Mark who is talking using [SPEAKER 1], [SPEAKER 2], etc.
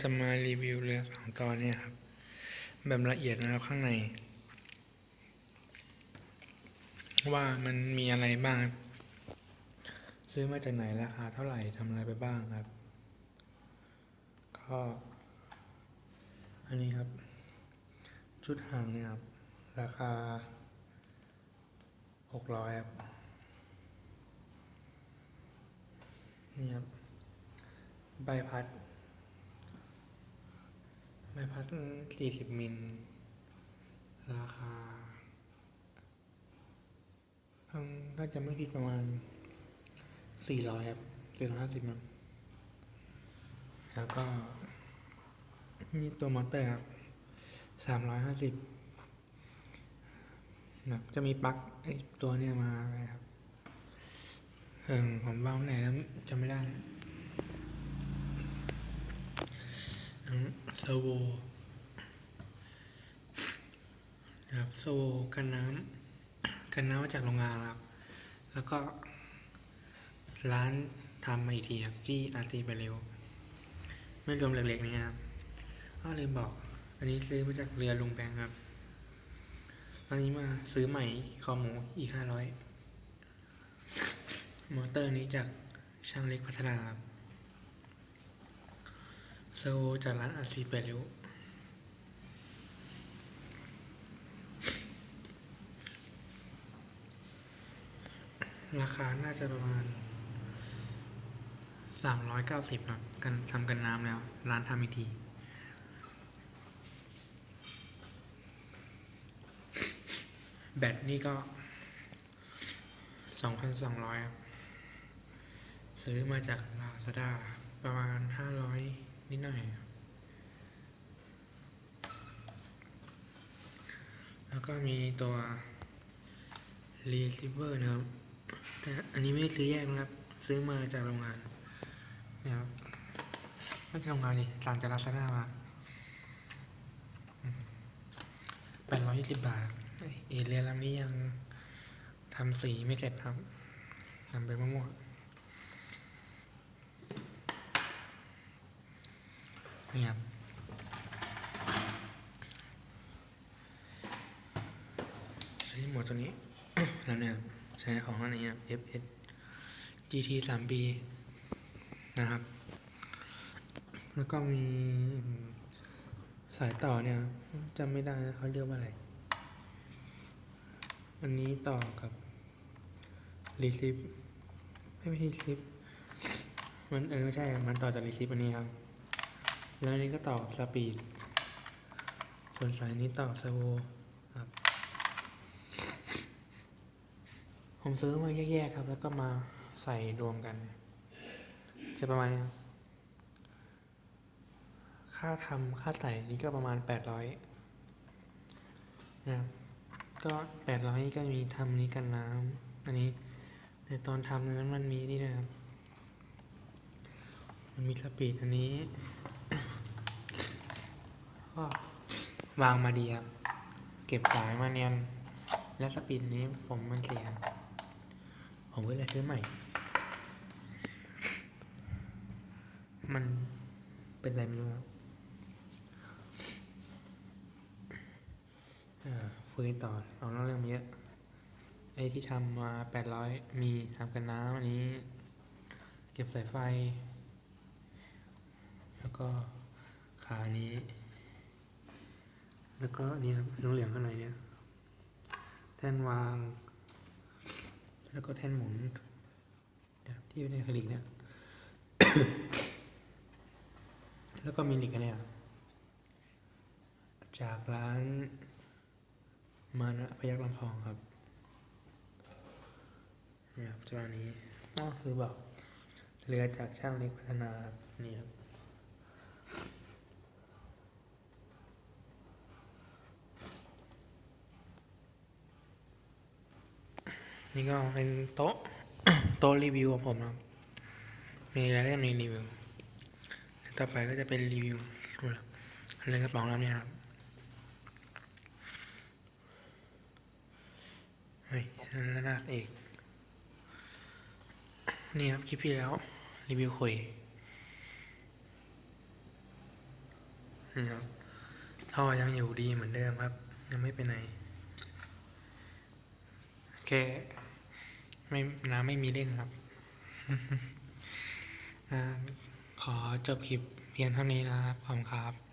[SPEAKER 1] จะมารีวิวเรือสองตอนเนี่ยครับ แบบละเอียดนะครับข้างใน ว่ามันมีอะไรบ้าง ซื้อมาจากไหนราคาเท่าไหร่ทำอะไรไปบ้างครับ ก็อันนี้ครับ ชุดหางเนี่ยครับ ราคาหกร้อยครับนี่ครับ ใบพัด ใบพัดสี่สิบมิล ราคาอืมก็จะไม่ผิดประมาณสี่ร้อยครับสี่ร้อยห้าสิบมั้งแล้วก็ นี่ตัวมอเตอร์ครับสามร้อยห้าสิบนะจะมีปลั๊กไอตัวเนี้ยมาครับเออผมวางไว้ไหนแล้วจำไม่ได้ เซอร์โวนะครับเซอร์โวกันน้ำกันน้ำมาจากโรงงานครับ แล้วก็ร้านทำมาอีกทีครับที่อาร์ตีไปเร็ว ไม่รวมเล็กๆนี่ครับอ้าวลืมบอก อันนี้ซื้อมาจากเรือลุงแบงครับ ตอนนี้มาซื้อใหม่คอหมูอีห้าร้อยมอเตอร์นี้จากช่างเล็กพัฒนาครับ ซอร์โวจากร้านอาซีเปเรวราคาน่าจะประมาณสามร้อยเก้าสิบครับกันทำกันน้ำแล้ว ร้านทำอีกทีแบตนี่ก็สองพันสองร้อยครับ ซื้อมาจากลาซาด้าประมาณห้าร้อย นิดหน่อย แล้วก็มีตัว receiver นะครับ แต่อันนี้ไม่ซื้อแยกนะครับ ซื้อมาจากโรงงานนะครับไม่ใช่โรงงานนี่สั่งจากลาซาด้ามาแปดร้อยยี่สิบบาทเอเรียลำนี้ยังทำสีไม่เสร็จครับทำไปมั่วๆ นี่ครับใช้รีโมทตัวนี้ แล้วเนี่ยใช้ของอันนี้ครับ FS GT 3B นะครับ แล้วก็มีสายต่อเนี่ยจำไม่ได้นะเขาเรียกว่าอะไร อันนี้ต่อกับรีซิปไม่ไม่ใช่รีซิปมันเออไม่ใช่ มันต่อจากรีซิปอันนี้ครับ แล้วนี้ก็ต่อสปีด ส่วนสายนี้ต่อเซอร์โวครับผมซื้อมาแยกๆครับ แล้วก็มาใส่รวมกัน จะประมาณ ค่าทำค่าใส่นี่ก็ประมาณแปดร้อยนะครับก็แปดร้อยก็มีทำนี้กันน้ำอันนี้ แต่ตอนทำนั้นมันมีนี่นะครับ มันมีสปีดอันนี้ ก็วางมาดีครับ เก็บสายมาเนียน และสปีดนี้ผมมันเสีย ผมก็เลยซื้อใหม่ มันเป็นอะไรไม่รู้ครับอ่าคุยต่อเอาเรื่องเยอะ ไอ้ที่ทำมาแปดร้อยมีทำกันน้ำอันนี้ เก็บสายไฟ แล้วก็ขานี้ แล้วก็นี่ครับน้องเหลืองข้างในเนี่ย แท่นวาง แล้วก็แท่นหมุนที่เป็นคลิกเนี่ย แล้วก็มีนิกอันเนี่ย จากร้านมานะพยักลำพองครับเนี่ยครับตัวนี้อ๋อหรือบอกเรือจากช่างเล็กพัฒนาครับนี่ครับ นี่ก็เป็นโต๊ะโต๊ะรีวิวของผมนะครับมีอะไรก็มีรีวิว ต่อไปก็จะเป็นรีวิวอะไรกระป๋องน้ำเนี่ยครับเฮ้ยระนาดเอกนี่ครับคลิปที่แล้ว รีวิวคุยนี่ครับท่อยังอยู่ดีเหมือนเดิมครับ ยังไม่ไปไหนแค่ ไม่น้ำไม่มีเล่นครับขอจบคลิปเพียงเท่านี้นะครับขอบคุณครับ